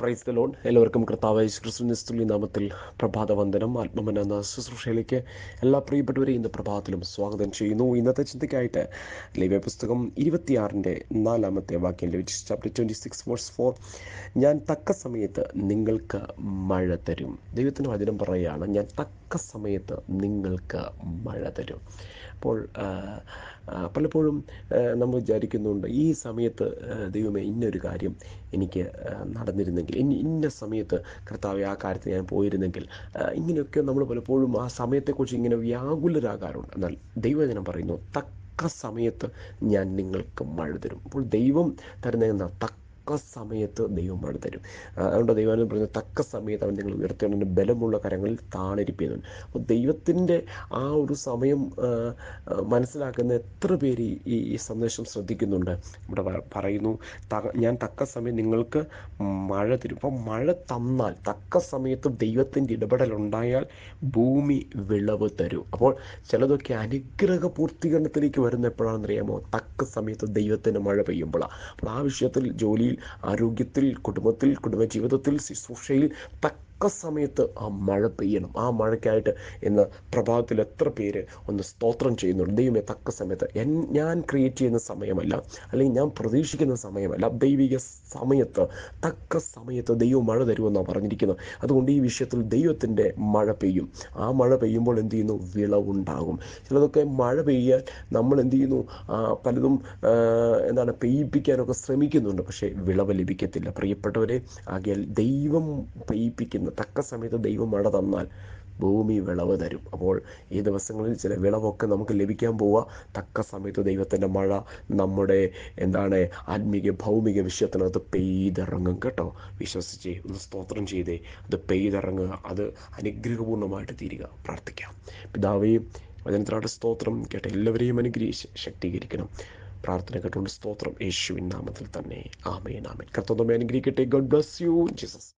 Praise the loan എല്ലാവർക്കും കർത്താവ് ക്രിസ്തുനിസ്തുലി നാമത്തിൽ പ്രഭാത വന്ദനം ആത്മമന എന്ന ശുശ്രൂഷയിലേക്ക് എല്ലാ പ്രിയപ്പെട്ടവരെയും ഇന്ന് പ്രഭാതത്തിലും സ്വാഗതം ചെയ്യുന്നു. ഇന്നത്തെ ചിന്തയ്ക്കായിട്ട് ലൈവ പുസ്തകം ഇരുപത്തിയാറിന്റെ നാലാമത്തെ വാക്യം ലഭിച്ചു. Chapter twenty six verse four ഞാൻ തക്ക സമയത്ത് നിങ്ങൾക്ക് മഴ തരും. ദൈവത്തിന്റെ വചനം പറയുകയാണ് ഞാൻ തക്ക സമയത്ത് നിങ്ങൾക്ക് മഴ തരും. അപ്പോൾ പലപ്പോഴും നമ്മൾ വിചാരിക്കുന്നുണ്ട് ഈ സമയത്ത് ദൈവമേ ഇന്നൊരു കാര്യം എനിക്ക് ആ, നടന്നിരുന്നെങ്കിൽ ഇന്ന ഇന്ന സമയത്ത് കർത്താവ് ആ കാര്യത്തിൽ ഞാൻ പോയിരുന്നെങ്കിൽ ഇങ്ങനെയൊക്കെ നമ്മൾ പലപ്പോഴും ആ സമയത്തെക്കുറിച്ച് ഇങ്ങനെ വ്യാകുലരാകാറുണ്ട്. എന്നാൽ ദൈവജനം പറയുന്നു തക്ക സമയത്ത് ഞാൻ നിങ്ങൾക്ക് മഴ തരും. അപ്പോൾ ദൈവം തരുന്ന എന്താ തക്ക സമയത്ത് ദൈവം തരും. അതുകൊണ്ട് ദൈവം പറഞ്ഞ തക്ക സമയത്ത് അവൻ നിങ്ങൾ ഉയർത്തേണ്ടതിന് ബലമുള്ള കരങ്ങളിൽ താണിരിപ്പിക്കുന്നുണ്ട് അപ്പോൾ ദൈവത്തിന്റെ ആ ഒരു സമയം മനസ്സിലാക്കുന്ന എത്ര പേര് ഈ- ഈ സന്ദേശം ശ്രദ്ധിക്കുന്നുണ്ട്. ഇവിടെ പറയുന്നു ഞാൻ തക്ക സമയം നിങ്ങൾക്ക് മഴ തരും. അപ്പോൾ മഴ തന്നാൽ തക്ക സമയത്ത് ദൈവത്തിന്റെ ഇടപെടൽ ഉണ്ടായാൽ ഭൂമി വിളവ് തരും. അപ്പോൾ ചിലതൊക്കെ അനുഗ്രഹ പൂർത്തീകരണത്തിലേക്ക് വരുന്ന എപ്പോഴാണെന്നറിയാമോ തക്ക സമയത്ത് ദൈവത്തിന്റെ മഴ പെയ്യുമ്പോഴാണ് അപ്പോൾ ആ വിഷയത്തിൽ ആരോഗ്യത്തിൽ കുടുംബത്തിൽ കുടുംബജീവിതത്തിൽ ശുശ്രൂഷയിൽ തക്ക സമയത്ത് ആ മഴ പെയ്യണം. ആ മഴയ്ക്കായിട്ട് ഇന്ന് പ്രഭാതത്തിൽ എത്ര പേര് ഒന്ന് സ്തോത്രം ചെയ്യുന്നുണ്ട്. ദൈവമേ തക്ക സമയത്ത് എൻ ഞാൻ ക്രിയേറ്റ് ചെയ്യുന്ന സമയമല്ല അല്ലെങ്കിൽ ഞാൻ പ്രതീക്ഷിക്കുന്ന സമയമല്ല ദൈവിക സമയത്ത് തക്ക സമയത്ത് ദൈവം മഴ തരുമെന്നാണ് പറഞ്ഞിരിക്കുന്നത്. അതുകൊണ്ട് ഈ വിഷയത്തിൽ ദൈവത്തിന്റെ മഴ പെയ്യും. ആ മഴ പെയ്യുമ്പോൾ എന്ത് ചെയ്യുന്നു? വിളവുണ്ടാകും ചിലതൊക്കെ മഴ പെയ്യാൻ നമ്മൾ എന്ത് ചെയ്യുന്നു? പലതും എന്താണ് പെയ്യിപ്പിക്കാനൊക്കെ ശ്രമിക്കുന്നുണ്ട്. പക്ഷേ വിളവ് ലഭിക്കത്തില്ല. പ്രിയപ്പെട്ടവരെ ആകിയാൽ ദൈവം പെയ്യിപ്പിക്കുന്ന തക്ക സമയത്ത് ദൈവം മഴ തന്നാൽ ഭൂമി വിളവ് തരും. അപ്പോൾ ഈ ദിവസങ്ങളിൽ ചില വിളവൊക്കെ നമുക്ക് ലഭിക്കാൻ പോവുക തക്ക സമയത്ത് ദൈവത്തിന്റെ മഴ നമ്മുടെ എന്താണ് ആത്മീക ഭൗമിക വിഷയത്തിനകത്ത് പെയ്തിറങ്ങും കേട്ടോ. വിശ്വസിച്ച് ഒന്ന് സ്തോത്രം ചെയ്തേ. അത് പെയ്തിറങ്ങുക. അത് അനുഗ്രഹപൂർണമായിട്ട് തീരുക. പ്രാർത്ഥിക്കാം. പിതാവേയും വചനത്തിനായിട്ട് സ്തോത്രം കേട്ട എല്ലാവരെയും അനുഗ്രഹിച്ച് ശക്തീകരിക്കണം. പ്രാർത്ഥന കേട്ടുകൊണ്ട് സ്തോത്രം യേശുവിൻ നാമത്തിൽ തന്നെ. ആമേൻ ആമേൻ. കർത്തവ്യം അനുഗ്രഹിക്കട്ടെ. God bless you Jesus